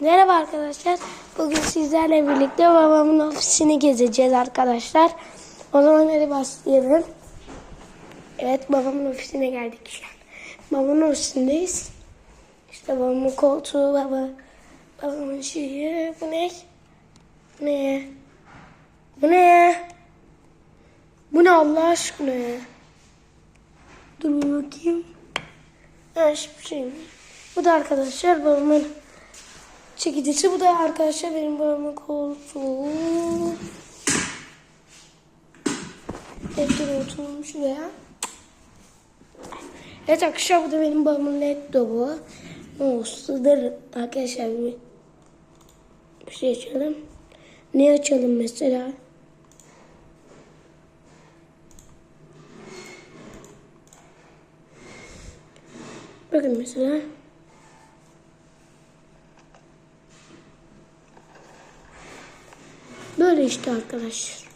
Merhaba arkadaşlar. Bugün sizlerle birlikte babamın ofisini gezeceğiz arkadaşlar. O zaman hadi başlayalım. Evet babamın ofisine geldik şu an. Babamın ofisindeyiz. İşte babamın koltuğu, baba, babamın şeyi. Bu ne? Bu ne? Bu ne? Bu ne Allah aşkına ya? Dur bir bakayım. Ha hiçbir şey? Bu da arkadaşlar babamın çekicisi. Bu da arkadaşlar benim babamın koltuğu. Defteri oturmuş şuraya. Evet arkadaşlar bu da benim babamın laptopu. Mouse'dur arkadaşlar bir, bir şey açalım. Ne açalım mesela? Bakın mesela. Böyle işte arkadaşlar.